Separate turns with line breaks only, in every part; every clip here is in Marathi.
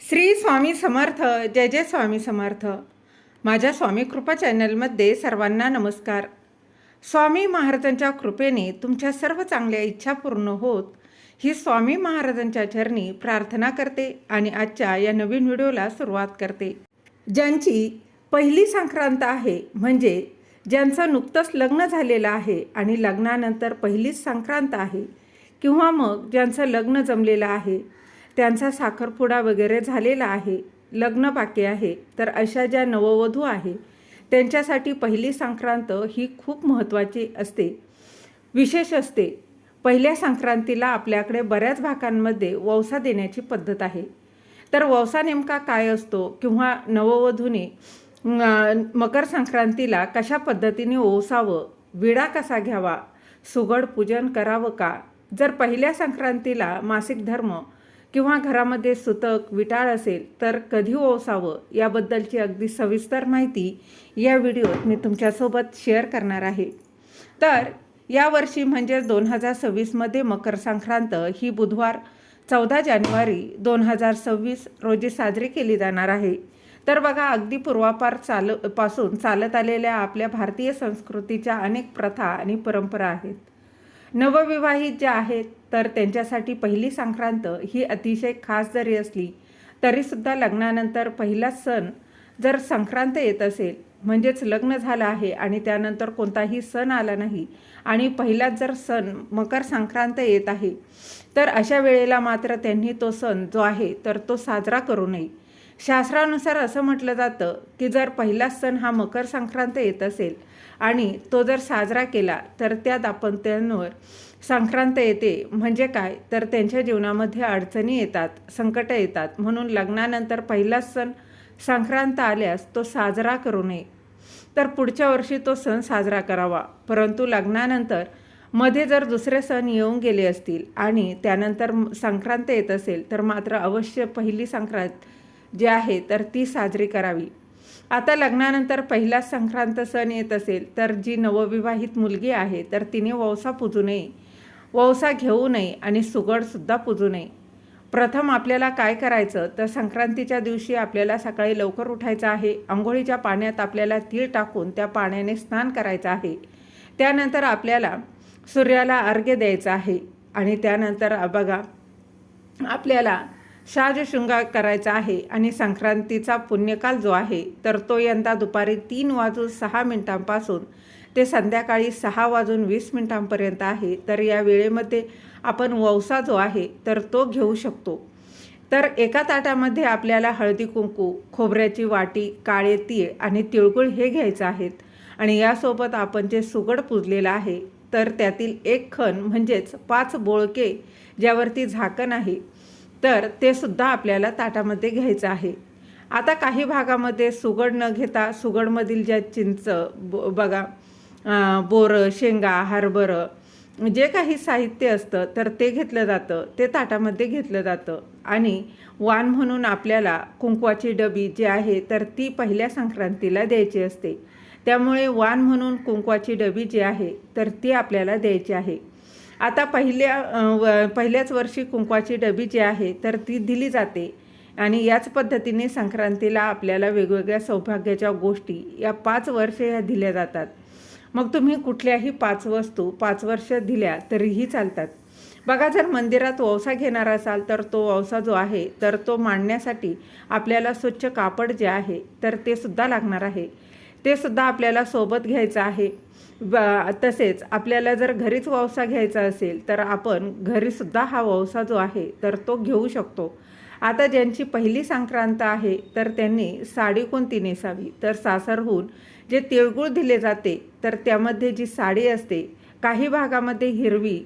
श्री स्वामी समर्थ जय जय स्वामी समर्थ. माझ्या स्वामी कृपा चॅनलमध्ये सर्वांना नमस्कार. स्वामी महाराजांच्या कृपेने तुमच्या सर्व चांगल्या इच्छा पूर्ण होत ही स्वामी महाराजांच्या चरणी प्रार्थना करते आणि आजच्या या नवीन व्हिडिओला सुरुवात करते. ज्यांची पहिली संक्रांत आहे म्हणजे ज्यांचं नुकतंच लग्न झालेलं आहे आणि लग्नानंतर पहिलीच संक्रांत आहे किंवा मग ज्यांचं लग्न जमलेलं आहे त्यांचा साखरपुडा वगैरे झालेला आहे लग्न बाकी आहे तर अशा ज्या नववधू आहे त्यांच्यासाठी पहिली संक्रांत ही खूप महत्त्वाची असते. विशेष असते. पहिल्या संक्रांतीला आपल्याकडे बऱ्याच भागांमध्ये वौसा देण्याची पद्धत आहे. तर वौसा नेमका काय असतो किंवा नववधूने मकर संक्रांतीला कशा पद्धतीने ओसावं विडा कसा घ्यावा सुगड पूजन करावं का? जर पहिल्या संक्रांतीला मासिक धर्म किंवा घरामध्ये सुतक विटाळ असेल तर कधी ओसावं याबद्दलची अगदी सविस्तर माहिती या व्हिडिओत मी तुमच्यासोबत शेअर करणार आहे. तर यावर्षी म्हणजेच दोन हजार सव्वीसमध्ये मकर संक्रांत ही बुधवार चौदा जानेवारी दोन हजार सव्वीस रोजी साजरी केली जाणार आहे. तर बघा अगदी पूर्वापार चाल पासून चालत आलेल्या आपल्या भारतीय संस्कृतीच्या अनेक प्रथा आणि परंपरा आहेत. नवविवाहित ज्या आहेत तर त्यांच्यासाठी पहिली संक्रांत ही अतिशय खास जरी असली तरीसुद्धा लग्नानंतर पहिला सण जर संक्रांत येत असेल म्हणजेच लग्न झालं आहे आणि त्यानंतर कोणताही सण आला नाही आणि पहिलाच जर सण मकर संक्रांत येत आहे तर अशा वेळेला मात्र त्यांनी तो सण जो आहे तर तो साजरा करू नये. शास्त्रानुसार असं म्हटलं जातं की जर पहिला सण हा मकर संक्रांत येत असेल आणि तो जर साजरा केला तर त्या दाम्पत्यांवर संक्रांत येते. म्हणजे काय? तर त्यांच्या जीवनामध्ये अडचणी येतात संकटं येतात. म्हणून लग्नानंतर पहिलाच सण संक्रांत आल्यास तो साजरा करू नये. तर पुढच्या वर्षी तो सण साजरा करावा. परंतु लग्नानंतरमध्ये जर दुसरे सण येऊन गेले असतील आणि त्यानंतर संक्रांत येत असेल तर मात्र अवश्य पहिली संक्रांत जी आहे तर ती साजरी करावी. आता लग्नानंतर पहिला संक्रांत सण येत असेल तर जी नवविवाहित मुलगी आहे तर तिने वौसा पुजू नये. वौसा घेऊ नये आणि सुगडसुद्धा पुजू नये. प्रथम आपल्याला काय करायचं? तर संक्रांतीच्या दिवशी आपल्याला सकाळी लवकर उठायचं आहे. आंघोळीच्या पाण्यात आपल्याला तीळ टाकून त्या पाण्याने स्नान करायचं आहे. त्यानंतर आपल्याला सूर्याला अर्घ्य द्यायचं आहे. आणि त्यानंतर बघा आपल्याला शाज शृंगार करायचा आहे आणि संक्रांतीचा पुण्यकाल जो आहे तर तो यंदा दुपारी तीन वाजून सहा मिनिटांपासून ते संध्याकाळी सहा वाजून वीस मिनिटांपर्यंत आहे. तर या वेळेमध्ये आपण वौसा जो आहे तर तो घेऊ शकतो. तर एका ताटामध्ये आपल्याला हळदी कुंकू खोबऱ्याची वाटी काळे तीळ आणि तिळगुळ हे घ्यायचं आहेत. आणि यासोबत आपण जे सुगड पुजलेलं आहे तर त्यातील एक खण म्हणजेच पाच बोळके ज्यावरती झाकण आहे तर ते सुद्धा आपल्याला ताटामध्ये घ्यायचं आहे. आता काही भागामध्ये सुगड न घेता सुगडमधील ज्या चिंच ब बघा बोरं शेंगा हरभरं जे काही साहित्य असतं तर ते घेतलं जातं ते ताटामध्ये घेतलं जातं. आणि वाण म्हणून आपल्याला कुंकवाची डबी जी आहे तर ती पहिल्या संक्रांतीला द्यायची असते. त्यामुळे वाण म्हणून कुंकवाची डबी जी आहे तर ती आपल्याला द्यायची आहे. आता पहिल्या व पहिल्याच वर्षी कुंकवाची डबी जी आहे तर ती दिली जाते. आणि याच पद्धतीने संक्रांतीला आपल्याला वेगवेगळ्या सौभाग्याच्या गोष्टी या पाच वर्ष ह्या दिल्या जातात. मग तुम्ही कुठल्याही पाच वस्तू पाच वर्ष दिल्या तरीही चालतात. बघा जर मंदिरात ववसा घेणार असाल तर तो ववसा जो आहे तर तो मांडण्यासाठी आपल्याला स्वच्छ कापड जे आहे तर ते सुद्धा लागणार आहे. ते सुद्धा आपल्याला सोबत घ्यायचं आहे. तसेच आपल्याला जर घरीच ववसा घ्यायचा असेल तर आपण घरीसुद्धा हा ववसा जो आहे तर तो घेऊ शकतो. आता ज्यांची पहिली संक्रांत आहे तर त्यांनी साडी कोणती नेसावी? तर सासरहून जे तिळगुळ दिले जाते तर त्यामध्ये जी साडी असते काही भागामध्ये हिरवी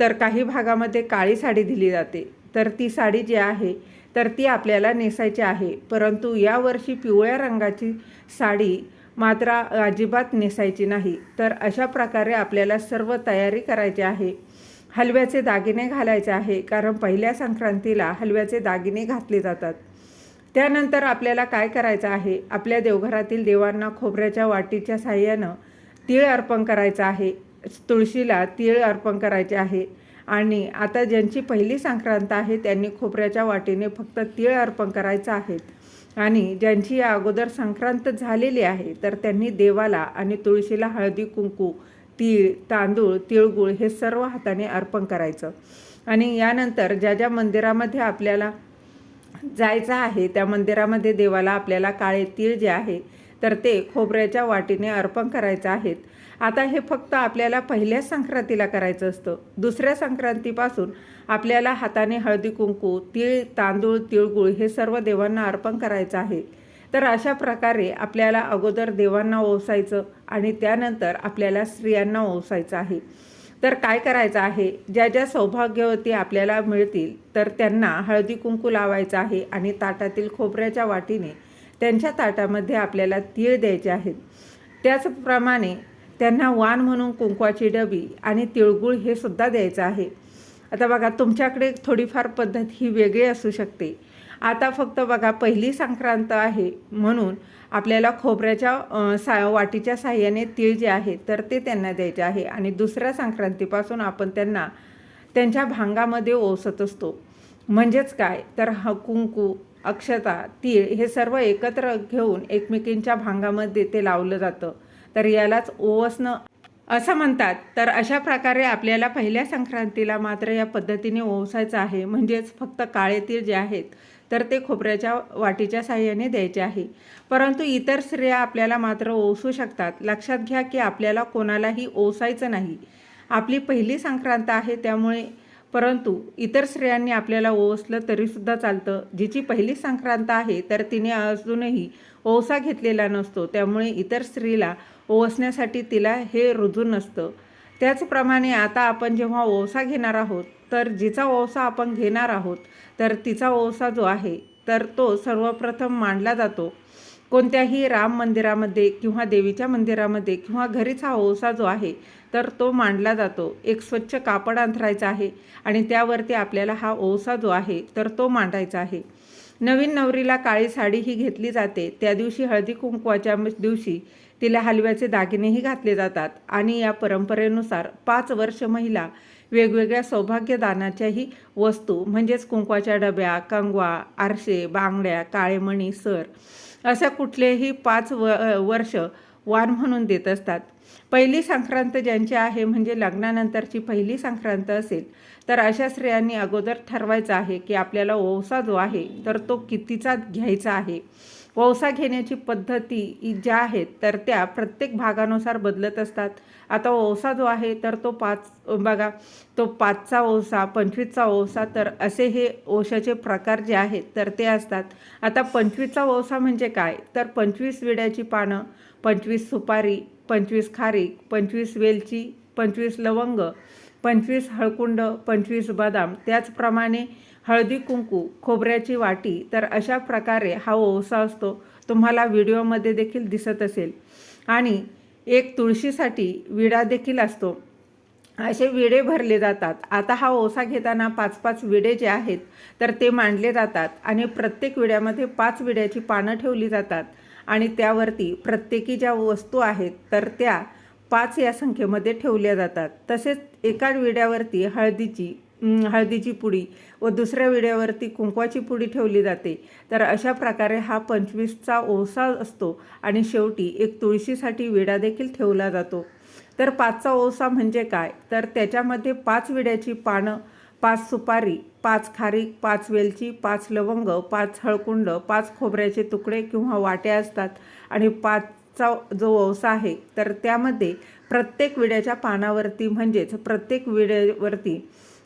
तर काही भागामध्ये काळी साडी दिली जाते. तर ती साडी जी आहे तर ती आपल्याला नेसायची आहे. परंतु यावर्षी पिवळ्या रंगाची साडी मात्र अजिबात नेसायची नाही. तर अशा प्रकारे आपल्याला सर्व तयारी करायची आहे. हलव्याचे दागिने घालायचे आहे कारण पहिल्या संक्रांतीला हलव्याचे दागिने घातले जातात. त्यानंतर आपल्याला काय करायचं आहे? आपल्या देवघरातील देवांना खोबऱ्याच्या वाटीच्या साह्यानं तीळ अर्पण करायचं आहे. तुळशीला तीळ अर्पण करायचे आहे. आणि आता ज्यांची पहिली संक्रांत आहे त्यांनी खोबऱ्याच्या वाटीने फक्त तीळ अर्पण करायचं आहेत आणि ज्यांची या अगोदर संक्रांत झालेली आहे तर त्यांनी देवाला आणि तुळशीला हळदी कुंकू तीळ तांदूळ तिळगुळ हे सर्व हाताने अर्पण करायचं. आणि यानंतर ज्या ज्या मंदिरामध्ये आपल्याला जायचं आहे त्या मंदिरामध्ये देवाला आपल्याला काळे तीळ जे आहे तर ते खोबऱ्याच्या वाटीने अर्पण करायचं आहेत आता हे फक्त आपल्याला पहिल्याच संक्रांतीला करायचं असतं. दुसऱ्या संक्रांतीपासून आपल्याला हाताने हळदी कुंकू तीळ तांदूळ तिळगुळ हे सर्व देवांना अर्पण करायचं आहे. तर अशा प्रकारे आपल्याला अगोदर देवांना ओसायचं आणि त्यानंतर आपल्याला स्त्रियांना ओसायचं आहे. तर काय करायचं आहे? ज्या ज्या सौभाग्यवती आपल्याला मिळतील तर त्यांना हळदी कुंकू लावायचं आहे आणि ताटातील खोबऱ्याच्या वाटीने त्यांच्या ताटामध्ये आपल्याला तीळ द्यायचे आहेत. त्याचप्रमाणे त्यांना वाण म्हणून कुंकवाची डबी आणि तिळगुळ हे सुद्धा द्यायचं आहे. आता बघा तुमच्याकडे थोडीफार पद्धत ही वेगळी असू शकते. आता फक्त बघा पहिली संक्रांत आहे म्हणून आपल्याला खोबऱ्याच्या सा वाटीच्या साह्याने तीळ जे आहे तर ते त्यांना द्यायचे आहे. आणि दुसऱ्या संक्रांतीपासून आपण त्यांना त्यांच्या भांगामध्ये ओसत असतो. म्हणजेच काय? तर ह कुंकू अक्षता तीळ हे सर्व एकत्र घेऊन एकमेकींच्या भांगामध्ये ते लावलं जातं. तर यालाच ओवसणं असं म्हणतात. तर अशा प्रकारे आपल्याला पहिल्या संक्रांतीला मात्र या पद्धतीने ओवसायचं आहे. म्हणजेच फक्त काळे तीळ जे आहेत तर ते खोबऱ्याच्या वाटीच्या साह्याने द्यायचे आहे. परंतु इतर स्त्रिया आपल्याला मात्र ओसू शकतात. लक्षात घ्या की आपल्याला कोणालाही ओसायचं नाही. आपली पहिली संक्रांत आहे त्यामुळे परंतु इतर स्त्रियांनी आपल्याला ओसलं तरीसुद्धा चालतं. जिची पहिली संक्रांत आहे तर तिने अजूनही ओसा घेतलेला नसतो. त्यामुळे इतर स्त्रीला ओसण्यासाठी तिला हे रुजू नसतं. त्याचप्रमाणे आता आपण जेव्हा ओसा घेणार आहोत तर जिचा ओसा आपण घेणार आहोत तर तिचा ओसा जो आहे तर तो सर्वप्रथम मांडला जातो. कोणत्याही राम मंदिरामध्ये किंवा देवीच्या मंदिरामध्ये किंवा घरीच हा ओसा जो आहे तर तो मांडला जातो. एक स्वच्छ कापड अंथरायचा आहे आणि त्यावरती आपल्याला हा ओसा जो आहे तर तो मांडायचा आहे. नवीन नवरीला काळी साडी ही घेतली जाते. त्या दिवशी हळदी कुंकवाच्या दिवशी तिला हलव्याचे दागिनेही घातले जातात आणि या परंपरेनुसार पाच वर्ष महिला वेगवेगळ्या सौभाग्यदानाच्याही वस्तू म्हणजेच कुंकवाच्या डब्या कंगवा आरसे बांगड्या काळेमणी सर अशा कुठलेही पाच व वर्ष वाण म्हणून देत असतात. पहिली संक्रांत ज्यांची आहे म्हणजे लग्नानंतरची पहिली संक्रांत असेल तर अशा स्त्रियांनी अगोदर ठरवायचं आहे की आपल्याला ओवसा जो आहे तर तो कितीचा घ्यायचा आहे? वौसा घेण्याची पद्धती ज्या आहेत तर त्या प्रत्येक भागानुसार बदलत असतात. आता ओसा जो आहे तर तो पाच बघा तो पाचचा ओसा पंचवीसचा ओसा तर असे हे ओशाचे प्रकार जे आहेत तर ते असतात. आता पंचवीसचा ओसा म्हणजे काय? तर पंचवीस विड्याची पानं पंचवीस सुपारी पंचवीस खारीक पंचवीस वेलची पंचवीस लवंग पंचवीस हळकुंड पंचवीस बदाम. त्याचप्रमाणे हळदी कुंकू खोबऱ्याची वाटी तर अशा प्रकारे हा ओसा असतो. तुम्हाला व्हिडिओमध्ये देखील दिसत असेल. आणि एक तुळशीसाठी विडा देखील असतो. असे विडे भरले जातात. आता हा ओसा घेताना पाच पाच विडे जे आहेत तर ते मांडले जातात आणि प्रत्येक विड्यामध्ये पाच विड्याची पानं ठेवली जातात. आणि त्यावरती प्रत्येकी ज्या वस्तू आहेत तर त्या पाच या संख्येमध्ये ठेवल्या जातात. तसेच एका विड्यावरती हळदीची हळदीची पुडी व दुसऱ्या विड्यावरती कुंकवाची पुडी ठेवली जाते. तर अशा प्रकारे हा पंचवीसचा ओसा असतो आणि शेवटी एक तुळशीसाठी विडा देखील ठेवला जातो. तर पाचचा ओसा म्हणजे काय? तर त्याच्यामध्ये पाच विड्याची पानं पाच सुपारी पाच खारीक पाच वेलची पाच लवंग पाच हळकुंड पाच खोबऱ्याचे तुकडे किंवा वाट्या असतात आणि पाचचा जो ओसा आहे तर त्यामध्ये प्रत्येक विड्याच्या पानावरती म्हणजेच प्रत्येक विड्यावरती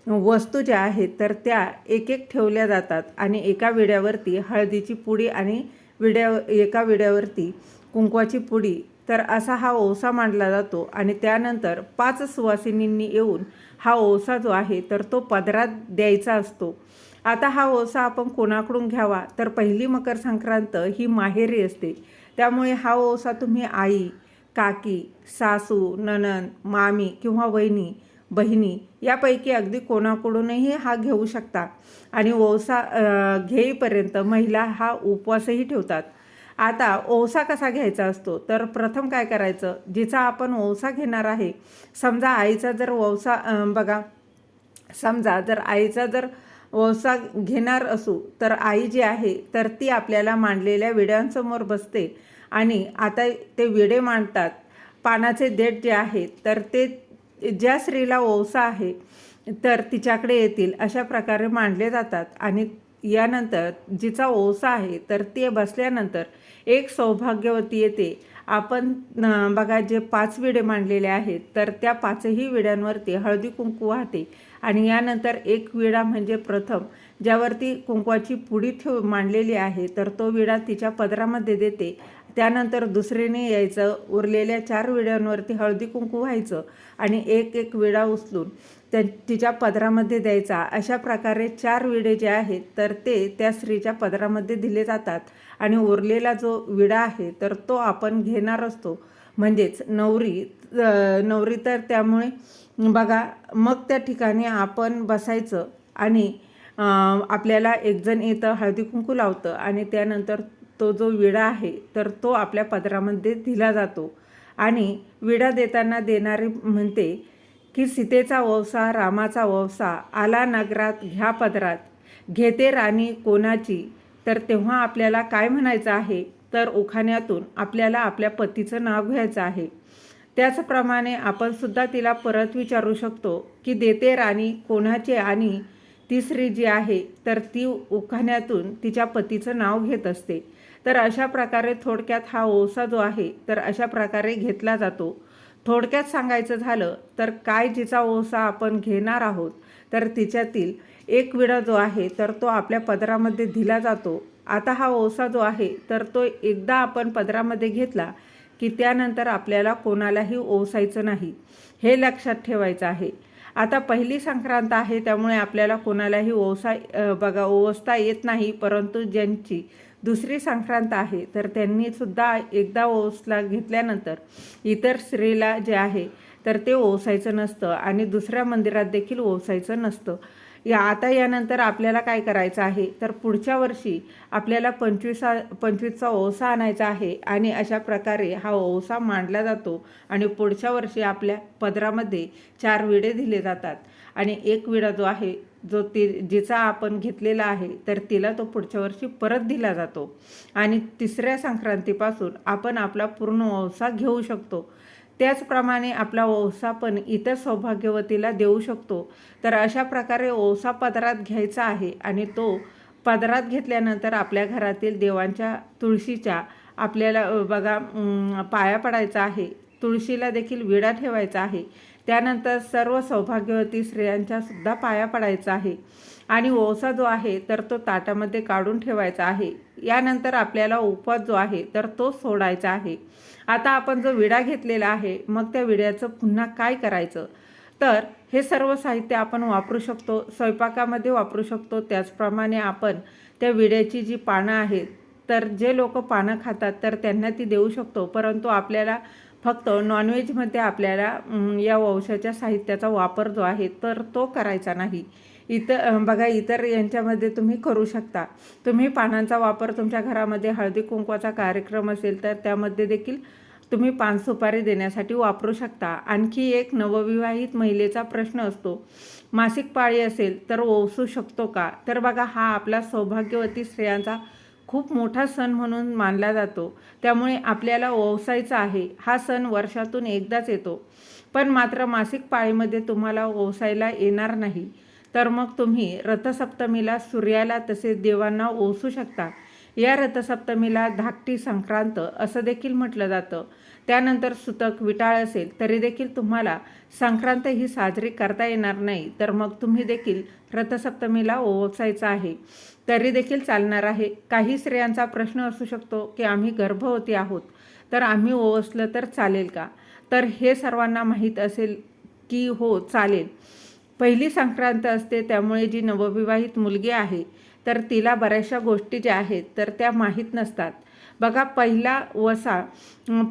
वस्तू ज्या आहेत तर त्या एक एक ठेवल्या जातात आणि एका विड्यावरती हळदीची पुडी आणि विड्या एका विड्यावरती कुंकवाची पुडी. तर असा हा ओसा मांडला जातो आणि त्यानंतर पाच सुवासिनींनी येऊन हा ओसा जो आहे तर तो पदरात द्यायचा असतो. आता हा ओसा आपण कोणाकडून घ्यावा? तर पहिली मकर संक्रांत ही माहेरी असते. त्यामुळे हा ओसा तुम्ही आई काकी सासू ननन मामी किंवा वहिनी बहिणी यापैकी अगदी कोणाकडूनही हा घेऊ शकता. आणि ओसा घेईपर्यंत महिला हा उपवासही ठेवतात. आता ओसा कसा घ्यायचा असतो? तर प्रथम काय करायचं? जिचा आपण ओसा घेणार आहे समजा आईचा जर ओसा बघा समजा जर आईचा जर वसा घेणार असू तर आई जी आहे तर ती आपल्याला मांडलेल्या विड्यांसमोर बसते. आणि आता ते विडे मांडतात. पानाचे देठ जे आहे तर ते ज्या स्त्रीला ओवसा आहे तर तिच्याकडे येतील अशा प्रकारे मांडले जातात. आणि यानंतर जिचा ओसा आहे तर ते बसल्यानंतर एक सौभाग्यवती येते. आपण बघा जे पाच विडे मांडलेले आहेत तर त्या पाचही विड्यांवरती हळदी कुंकू वाहते. आणि यानंतर एक विडा म्हणजे प्रथम ज्यावरती कुंकवाची पुडी ठेव मांडलेली आहे तर तो विडा तिच्या पदरामध्ये देते. त्यानंतर दुसरीने यायचं उरलेल्या चार विड्यांवरती हळदी कुंकू व्हायचं आणि एक एक विडा उचलून त्या तिच्या पदरामध्ये द्यायचा. अशा प्रकारे चार विडे जे आहेत तर ते त्या स्त्रीच्या पदरामध्ये दिले जातात आणि उरलेला जो विडा आहे तर तो आपण घेणार असतो. म्हणजेच नवरी नवरी तर त्यामुळे बघा मग त्या ठिकाणी आपण बसायचं आणि आपल्याला एकजण येतं हळदी कुंकू लावतं आणि त्यानंतर तो जो विडा आहे तर तो आपल्या पदरामध्ये दिला जातो. आणि विडा देताना देणारी म्हणते की सीतेचा ववसा रामाचा ववसा आला नगरात घ्या पदरात. घेते राणी कोणाची तर तेव्हा आपल्याला काय म्हणायचं आहे? तर उखाण्यातून आपल्याला आपल्या पतीचं नाव घ्यायचं आहे. त्याचप्रमाणे आपण सुद्धा तिला परत विचारू शकतो की देते राणी कोणाचे? आणि तिसरी जी आहे तर ती उखाण्यातून तिच्या पतीचं नाव घेत असते. तर अशा प्रकारे थोडक्यात हा ओसा जो आहे तर अशा प्रकारे घेतला जातो. थोडक्यात सांगायचं झालं तर काय जिचा ओसा आपण घेणार आहोत तर तिच्यातील एक विडा जो आहे तर तो आपल्या पदरामध्ये दिला जातो. आता हा ओसा जो आहे तर तो एकदा आपण पदरामध्ये घेतला की त्यानंतर आपल्याला कोणालाही ओसायचं नाही. हे लक्षात ठेवायचं आहे. आता पहिली संक्रांत आहे त्यामुळे आपल्याला कोणालाही ओसा बघा ओवसता येत नाही परंतु ज्यांची दुसरी संक्रांत आहे तर त्यांनी सुद्धा एकदा ओसला घेतल्यानंतर इतर स्त्रीला जे आहे तर ते ओसायचं नसतं आणि दुसऱ्या मंदिरात देखील ओसायचं नसतं. या आता यानंतर आपल्याला काय करायचं आहे? तर पुढच्या वर्षी आपल्याला पंचवीसा पंचवीसचा ओसा आणायचा आहे आणि अशा प्रकारे हा ओसा मांडला जातो आणि पुढच्या वर्षी आपल्या पदरामध्ये चार विडे दिले जातात. आणि एक विडा जो आहे जो ती जिचा आपण घेतलेला आहे तर तिला तो पुढच्या वर्षी परत दिला जातो. आणि तिसऱ्या संक्रांतीपासून आपण आपला पूर्ण ओसा घेऊ शकतो. त्याचप्रमाणे आपला ओसा पण इतर सौभाग्यवतीला देऊ शकतो. तर अशा प्रकारे ओसा पदरात घ्यायचा आहे आणि तो पदरात घेतल्यानंतर आपल्या घरातील देवांच्या तुळशीच्या आपल्याला बघा पाया पडायचा आहे. तुळशीला देखील विडा ठेवायचा आहे. त्यानंतर सर्व सौभाग्यवती स्त्रियांच्या सुद्धा पाया पडायचा आहे. आणि ओसा जो आहे तर तो ताटामध्ये काढून ठेवायचा आहे. यानंतर आपल्याला उपवास जो आहे तर तो सोडायचा आहे. आता आपण जो विडा घेतलेला आहे मग त्या विड्याचं पुन्हा काय करायचं? तर हे सर्व साहित्य आपण वापरू शकतो स्वयंपाकामध्ये वापरू शकतो. त्याचप्रमाणे आपण त्या विड्याची जी पानं आहेत तर जे लोक पानं खातात तर त्यांना ती देऊ शकतो. परंतु आपल्याला फक्त नॉनव्हेजमध्ये आपल्याला या वंशाच्या साहित्याचा वापर जो आहे तर तो करायचा नाही. इतर बघा इतर यांच्यामध्ये तुम्ही करू शकता. तुम्ही पानांचा वापर तुमच्या घरामध्ये हळदी कुंकवाचा कार्यक्रम असेल तर त्यामध्ये देखील तुम्ही पान सुपारी देण्यासाठी वापरू शकता. आणखी एक नवविवाहित महिलेचा प्रश्न असतो. मासिक पाळी असेल तर ओसू शकतो का? तर बघा हा आपला सौभाग्यवती स्त्रियांचा खूप मोठा सण म्हणून मानला जातो. त्यामुळे आपल्याला ओवसायचा आहे. हा सण वर्षातून एकदाच येतो. पण मात्र मासिक पाळीमध्ये तुम्हाला ओवसायला येणार नाही. तर मग तुम्ही रथसप्तमीला सूर्याला तसेच देवांना ओसू शकता. या रथसप्तमीला धाकटी संक्रांत असं देखील म्हटलं जातं. त्यानंतर सुतक विटाळ असेल तरी देखील तुम्हाला संक्रांत ही साजरी करता येणार नाही. तर मग तुम्ही देखील रथसप्तमीला ओवसायचं आहे. तरी देखील चालणार आहे. काही स्त्रियांचा प्रश्न असू शकतो की आम्ही गर्भवती आहोत तर आम्ही ओवसलं तर चालेल का? तर हे सर्वांना माहीत असेल की हो चालेल. पहिली संक्रांत असते त्यामुळे जी नवविवाहित मुलगी आहे तर तिला बऱ्याचशा गोष्टी ज्या आहेत तर त्या माहीत नसतात. बघा पहिला वसा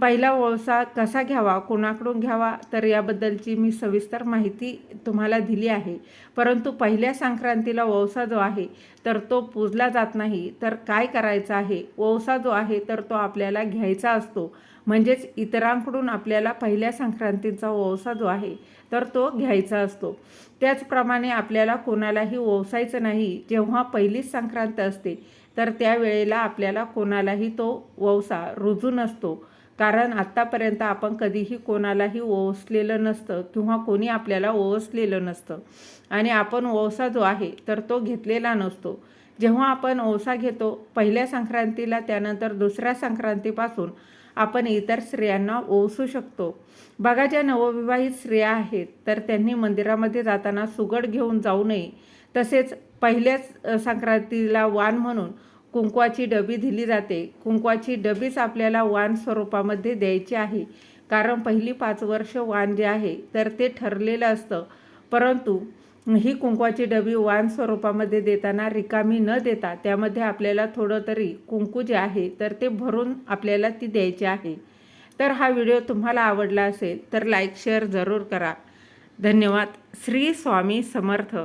पहिला वसा कसा घ्यावा कोणाकडून घ्यावा तर याबद्दलची मी सविस्तर माहिती तुम्हाला दिली आहे. परंतु पहिल्या संक्रांतीला वसा जो आहे तर तो पूजला जात नाही. तर काय करायचं आहे? वसा जो आहे तर तो आपल्याला घ्यायचा असतो. म्हणजेच इतरांकडून आपल्याला पहिल्या संक्रांतीचा ओवसा जो आहे तर तो घ्यायचा असतो. त्याचप्रमाणे आपल्याला कोणालाही ओवसायचं नाही जेव्हा पहिलीच संक्रांत असते तर त्यावेळेला आपल्याला कोणालाही तो वौसा रुजू नसतो. कारण आत्तापर्यंत आपण कधीही कोणालाही ओवसलेलं नसतं किंवा कोणी आपल्याला ओवसलेलं नसतं. आणि आपण ओवसा जो आहे तर तो घेतलेला नसतो. जेव्हा आपण ओवसा घेतो पहिल्या संक्रांतीला त्यानंतर दुसऱ्या संक्रांतीपासून आपण इतर स्त्रियांना ओवसू शकतो. बघा ज्या नवविवाहित स्त्रिया आहेत तर त्यांनी मंदिरामध्ये जाताना सुगड घेऊन जाऊ नये. तसेच पहिल्याच संक्रांतीला वाण म्हणून कुंकवाची डबी दिली जाते. कुंकवाची डबीच आपल्याला वाण स्वरूपामध्ये द्यायची आहे. कारण पहिली पाच वर्ष वाण जे आहे तर ते ठरलेलं असतं. परंतु ही कुंकवाची डबी वाण स्वरूपामध्ये देताना रिकामी न देता त्यामध्ये आपल्याला थोडं तरी कुंकू जे आहे तर ते भरून आपल्याला ती द्यायची आहे. तर हा व्हिडिओ तुम्हाला आवडला असेल तर लाईक शेअर जरूर करा. धन्यवाद. श्री स्वामी समर्थ.